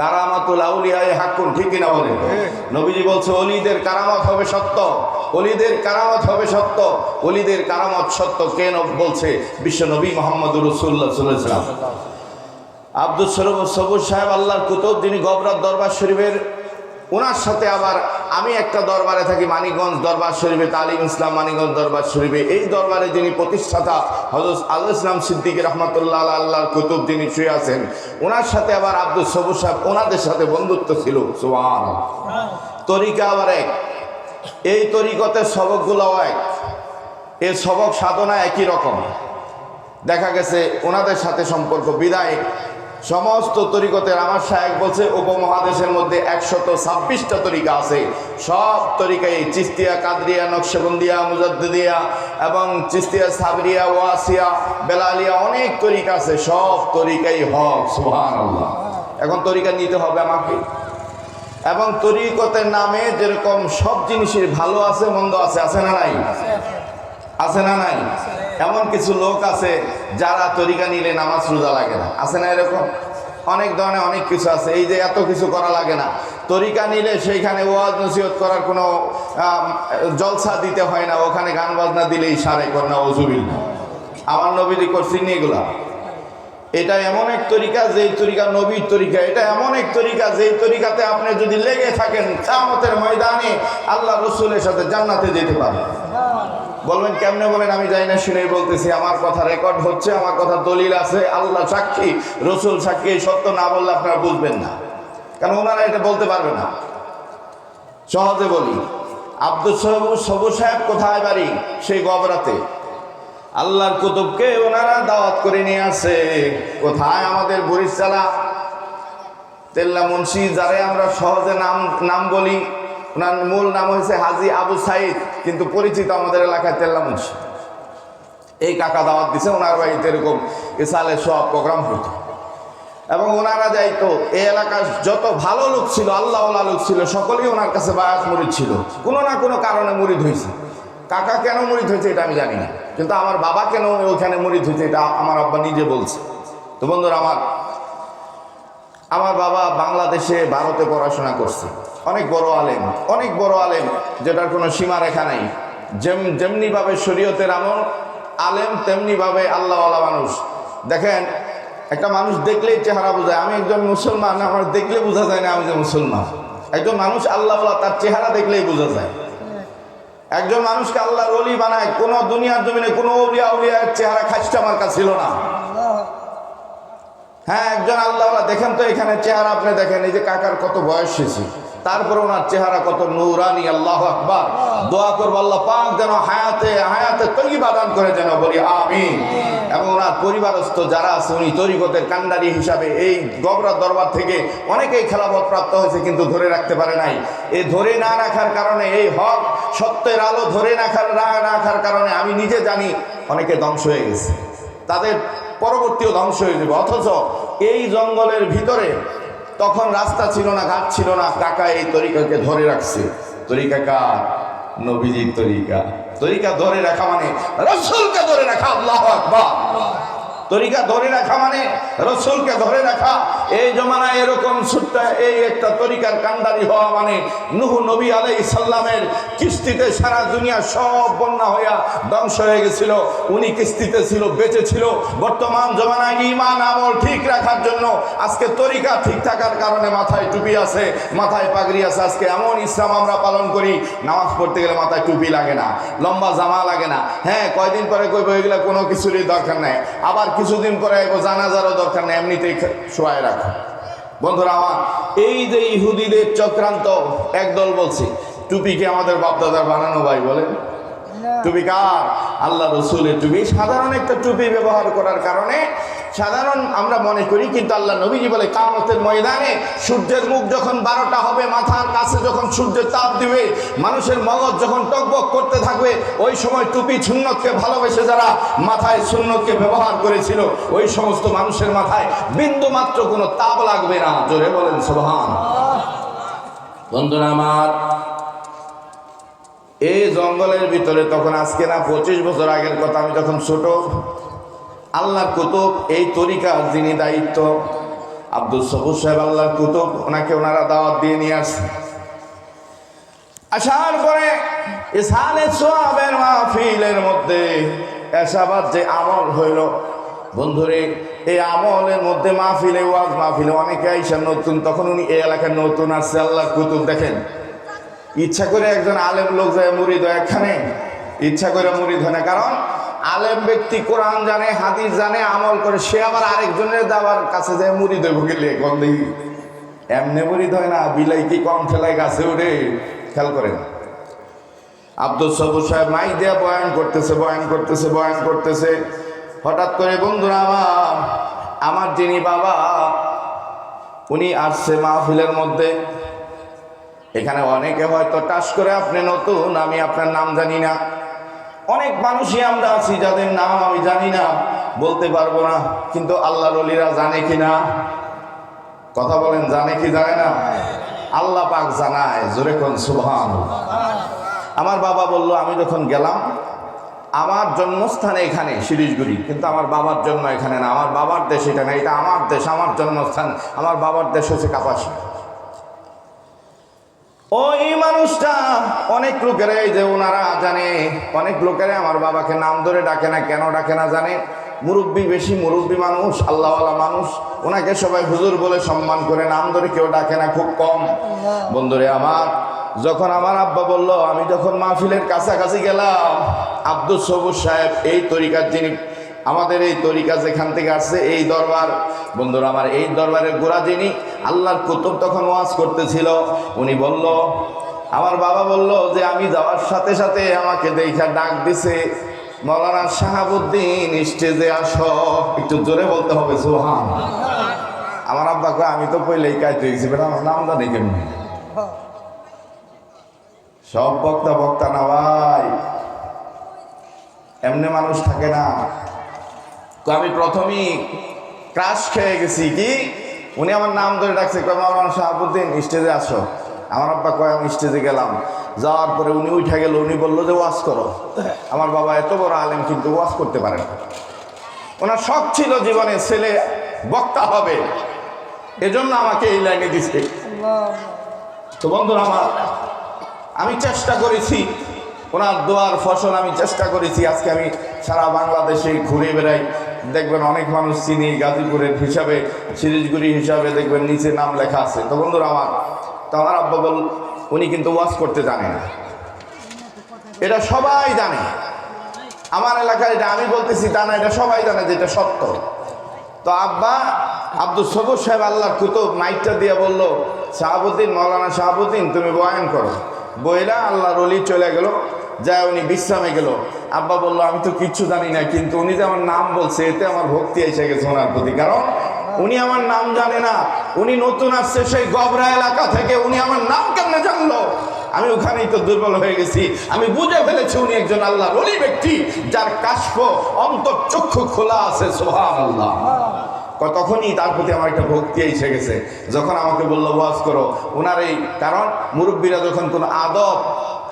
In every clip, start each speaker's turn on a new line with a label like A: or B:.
A: কারামাতুল আউলিয়ায় হাক্কুন ঠিক না বলে নবীজি বলছে অলিদের কারামত হবে সত্য। অলিদের কারামত হবে সত্য। অলিদের কারামত সত্য কেন বলছে? বিশ্ব নবী মোহাম্মদ রসুল্লাহ সাল্লাম আব্দুল সরব সবুজ সাহেব আল্লাহর কুতুব যিনি গবরাত দরবার শরীফের ওনার সাথে আবার আমি একটা দরবারে থাকি, মানিকগঞ্জ দরবার শরীফে, তালিম ইসলাম মানিকগঞ্জ দরবার শরীফে। এই দরবারে যিনি প্রতিষ্ঠাতা হজরত আল্লাহ ইসলাম সিদ্দিক রহমতুল্লাহ আল্লাহর কুতুব যিনি শুয়ে আছেন, ওনার সাথে আবার আব্দুল সবুজ সাহেব ওনাদের সাথে বন্ধুত্ব ছিল। সোয়ান তরিকা আবার এক। এই তরিকতের সবকগুলো এক। এর সবক সাধনা একই রকম। দেখা গেছে ওনাদের সাথে সম্পর্ক বিদায়। সমস্ত তরিকতের আমার সাহেব বলছে, উপমহাদেশের মধ্যে একশত ছাব্বিশটা তরিকা আছে। সব তরিকাই চিস্তিয়া, কাদরিয়া, নকশবন্দিয়া মুজদ্দিয়া এবং চিস্তিয়া, সাবরিয়া, ওয়াসিয়া, বেলালিয়া অনেক তরিকা আছে। সব তরিকাই হক সুহান এখন তরিকা নিতে হবে আমাকে। এবং তরিকতের নামে যেরকম সব জিনিসের ভালো আছে, মন্দ আছে আছে না নাই? আছে না নাই? এমন কিছু লোক আছে যারা তরিকা নিলে নামাজ রোজা লাগে না। আছে না এরকম? অনেক ধরনের অনেক কিছু আছে। এই যে এত কিছু করা লাগে না। তরিকা নিলে সেইখানে ওয়াজ নসিহত করার কোনো জলসা দিতে হয় না। ওখানে গান বাজনা দিলেই সারে না অজুবিল আমার নবীদি করছেন এগুলা? এটা এমন এক তরিকা যেই তরিকা নবীর তরিকা। এটা এমন এক তরিকা যেই তরিকাতে আপনি যদি লেগে থাকেন কামতের ময়দানে আল্লাহ রসুলের সাথে জান্নাতে যেতে পারেন। বলবেন, কেমনে বলেন? আমি যাই না, শুনেই বলতেছি। আমার কথা রেকর্ড হচ্ছে, আমার কথা দলিল আছে। আল্লাহ সাক্ষী, রসুল সাক্ষী সত্য না বললে আপনারা বুঝবেন না। কারণ ওনারা এটা বলতে পারবে না। সহজে বলি আব্দুল সবু সাহেব কোথায় বাড়ি? সেই গবরাতে। আল্লাহর কুতুবকে ওনারা দাওয়াত করে নিয়ে আসে। কোথায় আমাদের বরিশালা তেল্লা মুন্সি যারে আমরা সহজে নাম নাম বলি। ওনার মূল নাম হয়েছে হাজি আবু সাইদ, কিন্তু পরিচিত আমাদের এলাকায় তেল্লা মুন্সি এই কাকা দাওয়াত দিছে, ওনার বাড়িতে এরকম ইসালে সব প্রোগ্রাম হতো এবং ওনারা যাইতো, এই এলাকার যত ভালো লোক ছিল আল্লাহ লোক ছিল, সকলেই ওনার কাছে বায়াত মুরিদ ছিল। কোনো না কোনো কারণে মুরিদ হয়েছে কাকা কেন মুরিদ হয়েছে এটা আমি জানি না। কিন্তু আমার বাবা কেন ওখানে মুরিদ হয়েছে এটা আমার আব্বা নিজে বলছে। তো বন্ধুরা, আমার আমার বাবা বাংলাদেশে ভারতে পড়াশোনা করছে। অনেক বড় আলেম, অনেক বড় আলেম, যেটার কোনো সীমারেখা নাই। যেম যেমনিভাবে শরীয়তের আমল, আলেম তেমনিভাবে আল্লাহওয়ালা মানুষ। দেখেন, একটা মানুষ দেখলেই চেহারা বোঝায়। আমি একজন মুসলমান, আমার দেখলে বোঝা যায় না আমি যে মুসলমান। একজন মানুষ আল্লাহওয়ালা, তার চেহারা দেখলেই বোঝা যায়। একজন মানুষকে আল্লাহর অলি বানায়, কোনো দুনিয়ার জমিনে কোনো উলিয়া উলিয়ার চেহারা খাসটা আমার কাছে ছিল না। হ্যাঁ একজন আল্লাহ দেখেন তো এখানে চেহারা আপনি দেখেন, এই যে কাকার কত বয়স হয়েছে। তারপরে ওনার চেহারা কত নৌরানি, আল্লাহ আকবার। দোয়া করব, আল্লাহ পাক যেন হায়াতে হায়াতে তৈবা দান করে যেন বলি, আমিন। এবং ওনার পরিবারস্থ যারা আছে, উনি তরিকতের কান্ডারি হিসাবে এই গবরা দরবার থেকে অনেকেই খেলাফত প্রাপ্ত হয়েছে, কিন্তু ধরে রাখতে পারে নাই। এই ধরে না রাখার কারণে, এই হক সত্যের আলো ধরে রাখার রাখার কারণে আমি নিজে জানি, অনেকে ধ্বংস হয়ে গেছে। তাদের পরবর্তীও ধ্বংস হয়ে যাবে। অথচ এই জঙ্গলের ভিতরে তখন রাস্তা ছিল না, ঘাট ছিল না। কাকা এই তরিকাকে ধরে রাখছে। তরিকা কা নবীজির তরিকা। তরিকা ধরে রাখা মানে রসুলকে ধরে রাখা, আল্লাহ আকবার। তরিকা ধরে রাখা মানে রসুলকে ধরে রাখা। এই জমানায় এরকম ছোট্ট এই একটা তরিকার কান্দারি হওয়া মানে নুহু নবী আলাই সাল্লামের কিস্তিতে সারা দুনিয়া সব বন্যা হইয়া ধ্বংস হয়ে গেছিল। উনি কিস্তিতে ছিল, বেঁচে ছিল। বর্তমান জমানায় ইমান আমল ঠিক রাখার জন্য আজকে তরিকা ঠিক থাকার কারণে মাথায় টুপি আছে, মাথায় পাগড়ি আছে। আজকে এমন ইসলাম আমরা পালন করি, নামাজ পড়তে গেলে মাথায় টুপি লাগে না, লম্বা জামা লাগে না। হ্যাঁ কয়দিন পরে কইব, এগুলা কোনো কিছুরই দরকার নেই। আবার কিছুদিন পরে আইব, জানাজারও দরকার নেই, এমনিতেই শোয়ায় রাখো। বন্ধুরা, আমার এই যে ইহুদিদের চক্রান্ত, একদল বলছি টুপিকে আমাদের বাপদাদার বানানো ভাই বলেন? টুপি কার? আল্লাহ রসুলের টুপি সাধারণ একটা টুপি ব্যবহার করার কারণে সাধারণ আমরা মনে করি, কিন্তু আল্লাহ নবীজি বলে, কামতের ময়দানে সূর্যের মুখ যখন বারোটা হবে, মাথার কাছে যখন সূর্যের তাপ দিবে, মানুষের মগজ যখন টকবক করতে থাকবে, ওই সময় টুপি সুন্নতকে ভালোবেসে যারা মাথায় সুন্নতকে ব্যবহার করেছিল, ওই সমস্ত মানুষের মাথায় বিন্দু মাত্র কোনো তাপ লাগবে না। জোরে বলেন সোহান বন্ধুরা আমার এই জঙ্গলের ভিতরে তখন আজকে না পঁচিশ বছর আগের কথা, আমি যখন ছোট আল্লাহ কুতুব, এই তরিকার যিনি দায়িত্ব, আব্দুল সবুজ সাহেব আল্লাহর কুতুব, ওনাকে ওনারা দাওয়াত দিয়ে নিয়ে আসছে। আসার পরে ইসালে সোয়াবের মাহফিলের মধ্যে এসাবাদ যে আমল হইল, বন্ধুরে, এই আমলের মধ্যে মাহফিলে, ওয়াজ মাহফিলে অনেকে আইসা নতুন, তখন উনি এই এলাকার নতুন আসছে আল্লাহ কুতুব দেখেন। ইচ্ছা করে একজন আলেম লোক যায় মুরিদ এখানে ইচ্ছা করে মুরিদ হয় না। কারণ আলেম ব্যক্তি কোরআন জানে, হাদিস জানে, আমল করে, সে আবার আরেকজনের দাবার কাছে যায় মুরিদ হয়ে ভুগিলে কম দেখি। এমনি মুরিদ হয় না, বিলাই কি কম ঠেলায় গাছে উঠে। খেয়াল করেন। আব্দুল সবুর সাহেব মাইক দিয়ে বয়ান করতেছে বয়ান করতেছে বয়ান করতেছে। হঠাৎ করে বন্ধুরা আমার আমার যিনি বাবা, উনি আসছে মাহফিলের মধ্যে। এখানে অনেকে হয়তো টাস করে আপনি নতুন, আমি আপনার নাম জানি না। অনেক মানুষই আমরা আছি যাদের নাম আমি জানি না, বলতে পারব না, কিন্তু আল্লাহ রলিরা জানে কি না কথা বলেন, জানে কি জানে না? আল্লাহ পাক জানায়, জোরে কোন সুবহান আমার বাবা বলল, আমি যখন গেলাম, আমার জন্মস্থান এখানে শিরিশগুড়ি কিন্তু আমার বাবার জন্ম এখানে না, আমার বাবার দেশ এটা না, এটা আমার দেশ, আমার জন্মস্থান, আমার বাবার দেশ হচ্ছে কাপাসি ওই মানুষটা অনেক লোকেরা, এই যে ওনারা জানে, অনেক লোকেরা আমার বাবাকে নাম ধরে ডাকে না কেন ডাকে না জানে। মুরব্বী বেশি, মুরব্বী মানুষ, আল্লাহওয়ালা মানুষ। ওনাকে সবাই হুজুর বলে সম্মান করে নাম ধরে কেউ ডাকে না, খুব কম। বন্ধুরে আমার, যখন আমার আব্বা বলল, আমি যখন মাহফিলের কাছাকাছি গেলাম আব্দুল সবুজ সাহেব, এই তরিকার যিনি আমাদের এই তরিকা যেখান থেকে আসছে, এই দরবার। বন্ধুরা, আমার এই দরবারের গোড়া যিনি আল্লাহর কুতুব তখন ওয়াজ করতেছিল, উনি বলল, আমার বাবা বলল যে আমি যাওয়ার সাথে সাথে আমাকে দেখা ডাক দিছে, মৌলানা শাহাবুদ্দিন স্টেজে আসো। একটু জোরে বলতে হবে সোহান আমার আব্বা কয়, আমি তো পইলেই কাইতে গেছি বেটা, আমার নাম জানি কেমনি? সব বক্তা বক্তা না ভাই, এমনি মানুষ থাকে না। তো আমি প্রথমেই ক্রাশ খেয়ে গেছি কি? উনি আমার নাম ধরে ডাকছে, কয় শাহাবুদ্দিন, স্টেজে আসো। আমার আব্বা কয়, আমি স্টেজে গেলাম। যাওয়ার পরে উনি উঠে গেল, উনি বলল যে, ওয়াজ করো। আমার বাবা এত বড় আলেম, কিন্তু ওয়াজ করতে পারে না। ওনার শখ ছিল জীবনে ছেলে, বক্তা হবে। এজন্য আমাকে এই লাইনে দিছে। তো বন্ধুরা আমার, আমি চেষ্টা করেছি, ওনার দোয়ার ফসল আমি চেষ্টা করেছি। আজকে আমি সারা বাংলাদেশে ঘুরে বেড়াই। দেখবেন অনেক মানুষ চিনি গাজীপুরের হিসাবে, সিরিজগুড়ি হিসাবে দেখবেন নিচে নাম লেখা আছে। তো বন্ধুরা আমার, তো আমার আব্বা বল, উনি কিন্তু ওয়াজ করতে জানে না। এটা সবাই জানে। আমার এলাকায় এটা আমি বলতেছি, তা না, এটা সবাই জানে যে এটা সত্য। তো আব্বা আব্দুল সবুজ সাহেব আল্লাহর কুতুব মাইকটা দিয়ে বলল, শাহাবুদ্দিন মৌলানা শাহাবুদ্দিন, তুমি বয়ান করো। বইলা আল্লাহর অলি চলে গেল, যায় উনি বিশ্রামে গেল। আব্বা বলল, আমি তো কিচ্ছু জানি না, কিন্তু উনি যে আমার নাম বলছে, এতে আমার ভক্তি এসে গেছে ওনার প্রতি। কারণ উনি আমার নাম জানে না। উনি নতুন আসছে সেই গবরা এলাকা থেকে, উনি আমার নাম কেমনে জানলো? আমি ওখানেই তো দুর্বল হয়ে গেছি। আমি বুঝে ফেলেছি উনি একজন আল্লাহ অলি ব্যক্তি, যার কাশ্প অন্তর, চক্ষু খোলা আছে সোহান আল্লাহ তখনই তার প্রতি আমার একটা ভক্তি এসে গেছে। যখন আমাকে বলল, ওয়াজ করো। ওনার এই, কারণ মুরব্বীরা যখন কোনো আদব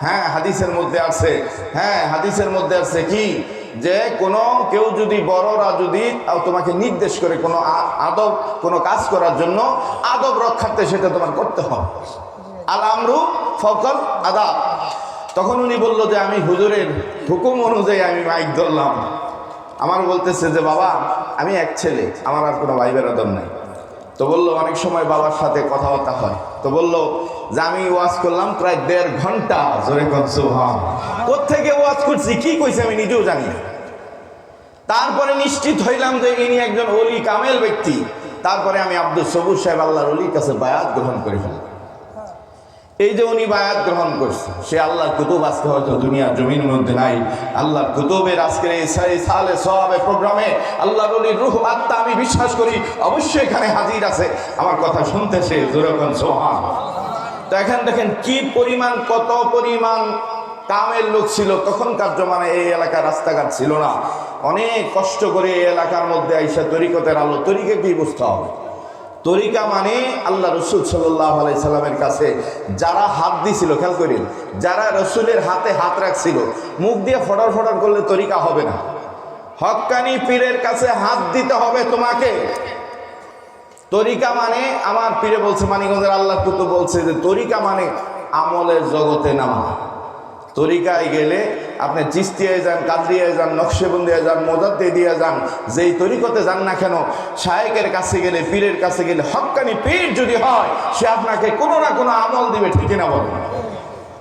A: হ্যাঁ হাদিসের মধ্যে আছে। হ্যাঁ হাদিসের মধ্যে আছে কি? যে কোনো, কেউ যদি বড়রা যদি তোমাকে নির্দেশ করে কোনো আদব, কোনো কাজ করার জন্য, আদব রক্ষার্থে সেটা তোমার করতে হবে। আল আমরু ফকল আদাব। তখন উনি বলল যে, আমি হুজুরের হুকুম অনুযায়ী আমি মাইক ধরলাম। আমার বলতেছে যে, বাবা, আমি এক ছেলে, আমার আর কোনো ভাই বেরাদর নাই। তো বলল, অনেক সময় বাবার সাথে কথাবার্তা হয়। তো বলল যে আমি ওয়াজ করলাম প্রায় দেড় ঘণ্টা জোরে করছ কোথেকে ওয়াজ করছি? কি কইছে আমি নিজেও জানি না। তারপরে নিশ্চিত হইলাম যে ইনি একজন অলি, কামেল ব্যক্তি। তারপরে আমি আব্দুল সবুজ সাহেব আল্লাহর অলির কাছে বায়াত গ্রহণ করে ফেললাম। এই যে উনি বায়াত গ্রহণ করছে, সে আল্লাহর কুতুব আজকে হয়তো দুনিয়ার জমির মধ্যে নাই। আল্লাহর কুতুবের আজকের এই সালে সবে প্রোগ্রামে আল্লাহ বলির রুহ আত্মা আমি বিশ্বাস করি, অবশ্যই এখানে হাজির আছে। আমার কথা শুনতেছে যেরকম সোহান তো এখানে দেখেন, কি পরিমাণ, কত পরিমাণ কামের লোক ছিল। তখনকার জমানায় এই এলাকার রাস্তাঘাট ছিল না। অনেক কষ্ট করে এই এলাকার মধ্যে আইসা তরিকতের আলো, তরিকে কি বুঝতে হবে? তরিকা মানে আল্লাহ রসুল সাল্লাহ সাল্লামের কাছে যারা হাত দিছিল, খেয়াল করেন, যারা রসুলের হাতে হাত রাখছিল, মুখ দিয়ে ফটর ফটর করলে তরিকা হবে না। হক্কানি পীরের কাছে হাত দিতে হবে তোমাকে। তরিকা মানে আমার পীরে বলছে মানিগঞ্জের আল্লাহ কুতু বলছে যে তরিকা মানে আমলের জগতে নামা তরিকায় গেলে আপনি চিস্তিয়ায় যান কাদরিয়ায় যান নকশেবন্দিয়ায় যান মোজাদ্দে দিয়ে যান, যেই তরিকতে যান না কেন, শায়েকের কাছে গেলে, পীরের কাছে গেলে হক্কানি পীর যদি হয়, সে আপনাকে কোনো না কোনো আমল দিবে, ঠিক না বলেন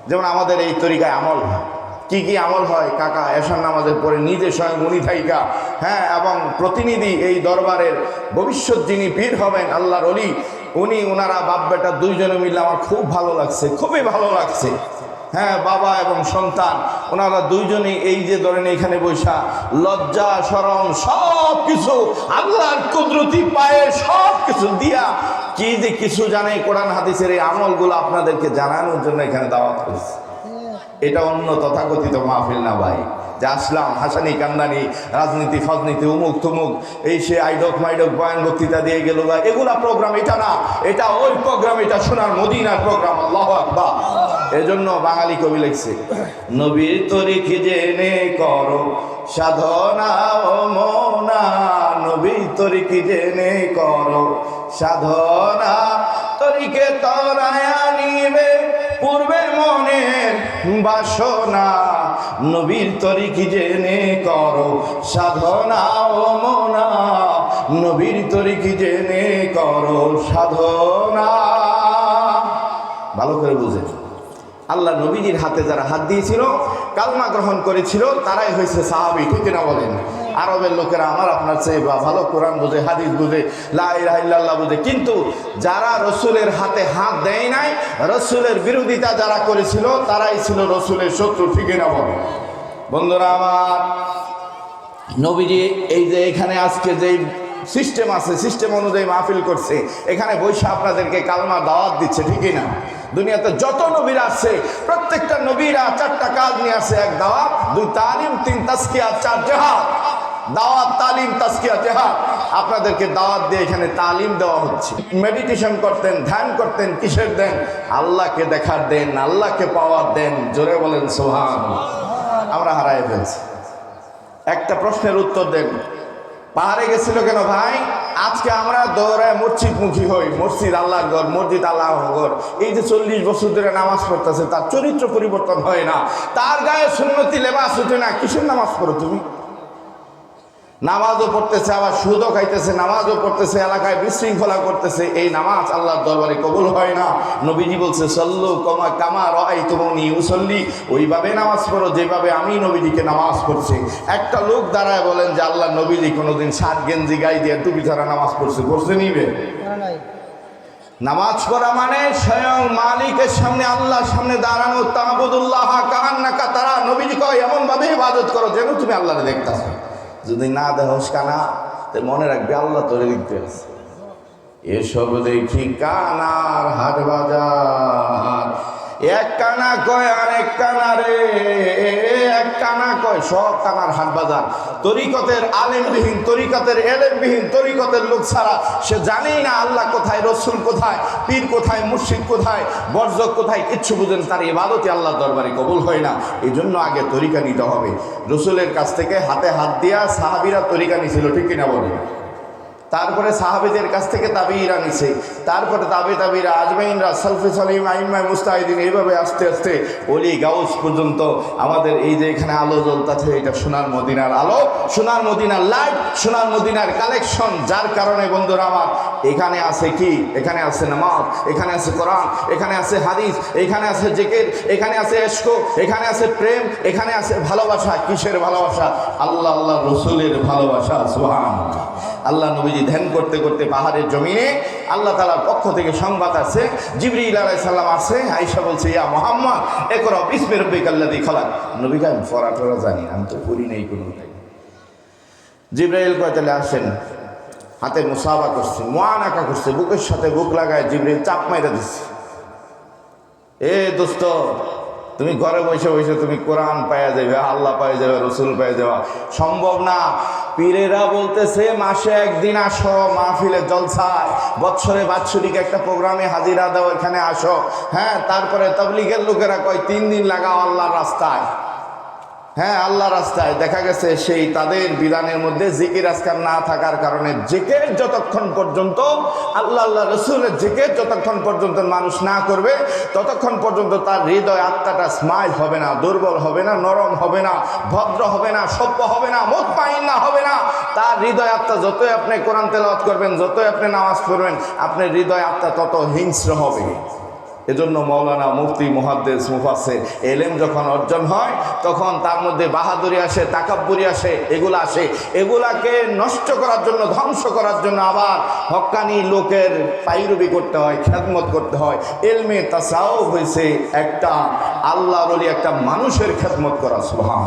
A: যেমন আমাদের এই তরিকায় আমল হয়। কি কি আমল হয়? কাকা এশার নামাজের পরে নিজে স্বয়ং উনি থাইকা। হ্যাঁ এবং প্রতিনিধি এই দরবারের ভবিষ্যৎ যিনি পীর হবেন, আল্লাহর অলি উনি ওনারা বাপ বেটা দুইজনে মিলে আমার খুব ভালো লাগছে, খুবই ভালো লাগছে। হ্যাঁ বাবা এবং সন্তান ওনারা দুইজনেই এই যে ধরেন এখানে বৈশা, লজ্জা সরম সব কিছু আল্লাহর কুদরতি পায়ে সব কিছু দিয়া, কি যে কিছু জানে কোরআন হাদিসের এই আমলগুলো আপনাদেরকে জানানোর জন্য এখানে দাওয়াত করেছে। এটা অন্য তথাকথিত মাহফিল না ভাই। যে আসলাম, হাসানি, কান্দানি, রাজনীতি, ফজনীতি, উমুক তুমুক এই সে আইডক মাইডক বয়ান বক্তৃতা দিয়ে গেল বা এগুলা প্রোগ্রাম এটা না। এটা ওই প্রোগ্রাম এটা শোনার মদিনার প্রোগ্রাম আল্লাহ আকবার। এজন্য বাঙালি কবি লিখছে, নবীর তরিকে জেনে করো, সাধনা ও মনা। নবীর তরিকে জেনে করো, সাধনা তরিকে তরায়া নিবে পূর্বে মনের বাসনা। নবীর তরিকি জেনে করো, সাধনা ও মনা। নবীর তরিকি জেনে করো, সাধনা। ভালো করে বুঝে। আল্লাহ নবীজির হাতে যারা হাত দিয়েছিল, কালমা গ্রহণ করেছিল, তারাই হয়েছে সাহাবি, ঠিক না বলেন? আরবের লোকেরা আমার, আপনার চেয়ে বা ভালো কোরআন বুঝে, হাদিস বুঝে লাইল্লাহ বুঝে। কিন্তু যারা রসুলের হাতে হাত দেয় নাই, রসুলের বিরোধিতা যারা করেছিল, তারাই ছিল রসুলের শত্রু, ঠিক না বন্ধুরা আমার, নবীজি এই যে এখানে আজকে যে সিস্টেম আছে, সিস্টেম অনুযায়ী মাহফিল করছে, এখানে বৈশা আপনাদেরকে কালমা দাওয়াত দিচ্ছে ঠিকই না? দুনিয়াতে যত নবীরা আছে, প্রত্যেকটা নবীরা চারটা কাজ নিয়ে আসে, এক দাওয়াত, দুই তালিম, তিন তাস্কিয়া চার জেহাদ। দাওয়াত, তালিম তাস্কিয়া জেহাদ। আপনাদেরকে দাওয়াত দিয়ে এখানে তালিম দেওয়া হচ্ছে। মেডিটেশন করতেন, ধ্যান করতেন, কিসের দেন আল্লাহকে দেখার দেন, আল্লাহকে পাওয়ার দেন। জোরে বলেন সোহান আমরা হারাই ফেলছি। একটা প্রশ্নের উত্তর দেন। পাহাড়ে গেছিল কেন ভাই? আজকে আমরা দৌড়ায় মসজিদ মুখী হই। মসজিদ আল্লাহ ঘর, মসজিদ আল্লাহ ঘর। এই যে চল্লিশ বছর ধরে নামাজ পড়তেছে, তার চরিত্র পরিবর্তন হয় না। তার গায়ে সুন্নতি লেবাস উঠে না। কিসের নামাজ পড়ো তুমি? নামাজও পড়তেছে, আবার সুদও খাইতেছে, নামাজও পড়তেছে, এলাকায় বিশৃঙ্খলা করতেছে। এই নামাজ আল্লাহর দরবারে কবুল হয় না। নবীজি বলছে, সল্লু কমা কামা রাই তুমি উসল্লি। ওইভাবে নামাজ পড়ো, যেভাবে আমি নবীজিকে নামাজ পড়ছি। একটা লোক দাঁড়ায় বলেন যে, আল্লাহ নবীজি কোনোদিন সাত গেঞ্জি গাই দিয়ে টুপি ছাড়া নামাজ পড়ছে পড়ছে নিবে? নামাজ পড়া মানে স্বয়ং মালিকের সামনে, আল্লাহর সামনে দাঁড়ানো তাহবুদুল্লাহ কাহান্নাকা, তারা নবীজি কয় এমন ভাবে ইবাদত করো যেন তুমি আল্লাহরে দেখতেছো। যদি না দেহস কানা তো মনে রাখবে আল্লাহ তোরে লিখতে আছে। এসব দেখি কানার হাট বাজার। এক কানা কয় আর এক কানা রে, এক কানা কয় সব কানার হাট বাজার। তরিকতের আলেমবিহীন তরিকতের এলেমবিহীন তরিকতের লোক ছাড়া সে জানেই না আল্লাহ কোথায়, রসুল কোথায়, পীর কোথায়, মুর্শিদ কোথায়, বর্জক কোথায়, কিচ্ছু বুঝেন তার ইবাদতে আল্লাহ দরবারে কবুল হয় না। এই জন্য আগে তরিকা নিতে হবে। রসুলের কাছ থেকে হাতে হাত দিয়া সাহাবিরা তরিকা নিছিল, ঠিক কিনা বলে তারপরে সাহাবেদের কাছ থেকে তাবিরা নিছে। তারপরে তাবি তাবিরা আজমাইনরা সালফে সালিম আইমাই মুস্তাহিদিন এইভাবে আস্তে আস্তে অলি গাউস পর্যন্ত আমাদের এই যে এখানে আলো জ্বলতেছে, এটা সোনার মদিনার আলো, সোনার মদিনার লাইট সোনার মদিনার কালেকশন যার কারণে বন্ধুরা আমার এখানে আছে কি? এখানে আছে নামাজ, এখানে আছে কোরআন, এখানে আছে হাদিস, এখানে আছে জেকের, এখানে আছে এসকো এখানে আছে প্রেম, এখানে আছে ভালোবাসা। কিসের ভালোবাসা? আল্লাহ আল্লাহ রসুলের ভালোবাসা সুহান আল্লাহ নবীজি ধ্যান করতে করতে পাহাড়ের জমিনে আল্লাহ তালার পক্ষ থেকে সংবাদ আছে জিবরিল আলাই সাল্লাম আছে আইসা বলছে, ইয়া মোহাম্মদ একর বিসমের রব্বিক আল্লাহ দি খলাক নবীকে আমি ফরা টরা জানি, আমি তো করি নেই কোনো জিব্রাইল কয়, তাহলে আসেন। হাতে মুসাফা করছে, মোয়ানাকা করছে, বুকের সাথে বুক লাগায় জিব্রাইল চাপ মাইরা দিচ্ছে এ দোস্ত, তুমি ঘরে বসে বসে তুমি কোরআন পাওয়া যাবে আল্লাহ পাওয়া যাবে রসুল পাওয়া যাওয়া সম্ভব না, পীরেরা বলতেছে, মাসে একদিন আসো, মাহফিলে জলসায়, বৎসরে বাৎসরিক একটা প্রোগ্রামে হাজিরা দাও, এখানে আসো। হ্যাঁ তারপরে তবলিগের লোকেরা কয়, তিন দিন লাগাও আল্লাহর রাস্তায়। হ্যাঁ আল্লাহ রাস্তায় দেখা গেছে সেই তাদের বিধানের মধ্যে জিকির আজকার না থাকার কারণে জিকের যতক্ষণ পর্যন্ত আল্লাহ আল্লাহ রসুলের জিকের যতক্ষণ পর্যন্ত মানুষ না করবে, ততক্ষণ পর্যন্ত তার হৃদয়, আত্মাটা স্মাইল হবে না, দুর্বল হবে না, নরম হবে না, ভদ্র হবে না, সভ্য হবে না, মোতমাইন না হবে না। তার হৃদয়, আত্মা যতই আপনি কোরআন তেলাওয়াত করবেন, যতই আপনি নামাজ পড়বেন, আপনার হৃদয়, আত্মা তত হিংস্র হবে। এজন্য মৌলানা মুফতি, মুহাদ্দেস মুফাসের এলেম যখন অর্জন হয়, তখন তার মধ্যে বাহাদুরি আসে, তাকাব্বুরি আসে, এগুলো আসে। এগুলাকে নষ্ট করার জন্য, ধ্বংস করার জন্য আবার হক্কানি লোকের পাইরবি করতে হয়, খেদমত করতে হয়। এলমে তাসাও হয়েছে একটা আল্লাহর একটা মানুষের খেদমত করা সুহান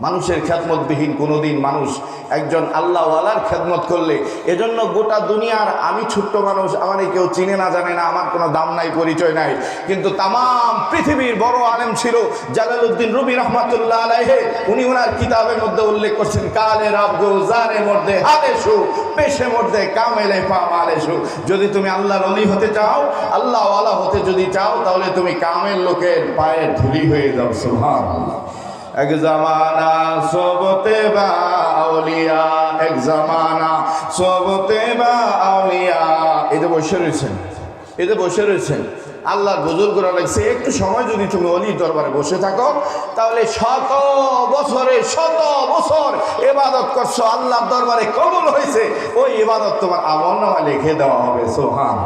A: মানুষের খ্যাতমতবিহীন কোনোদিন মানুষ একজন আল্লাহওয়ালার খেদমত করলে, এজন্য গোটা দুনিয়ার আমি ছোট্ট মানুষ আমার কেউ চিনে না, জানে না, আমার কোনো দাম নাই, পরিচয় নাই। কিন্তু তাম পৃথিবীর বড় আলেম ছিল, জালালউদ্দিন রুবি রহমাতুল্লাহ আলাইহে, উনি ওনার কিতাবের মধ্যে উল্লেখ করছেন, কালে রাব্বু জারে মধ্যে হালেশু পেশে মধ্যে কামেলে পাম আলেশু যদি তুমি আল্লাহর অলি হতে চাও, আল্লাহওয়ালা হতে যদি চাও, তাহলে তুমি কামের লোকের পায়ে ধুলি হয়ে যাও, সুবহানাল্লাহ। এক জামানা সবতে বা আউলিয়া, এক জামানা সবতে বা আউলিয়া। এতে বসে রয়েছেন এতে বসে রয়েছেন আল্লাহ গজল করা লাগছে, একটু সময় যদি তুমি অলির দরবারে বসে থাকো, তাহলে শত বছরে, শত বছর এবাদত করছ, আল্লাহর দরবারে কবল হয়েছে, ওই ইবাদত তোমার আমল নামা লিখে দেওয়া হবে সোহান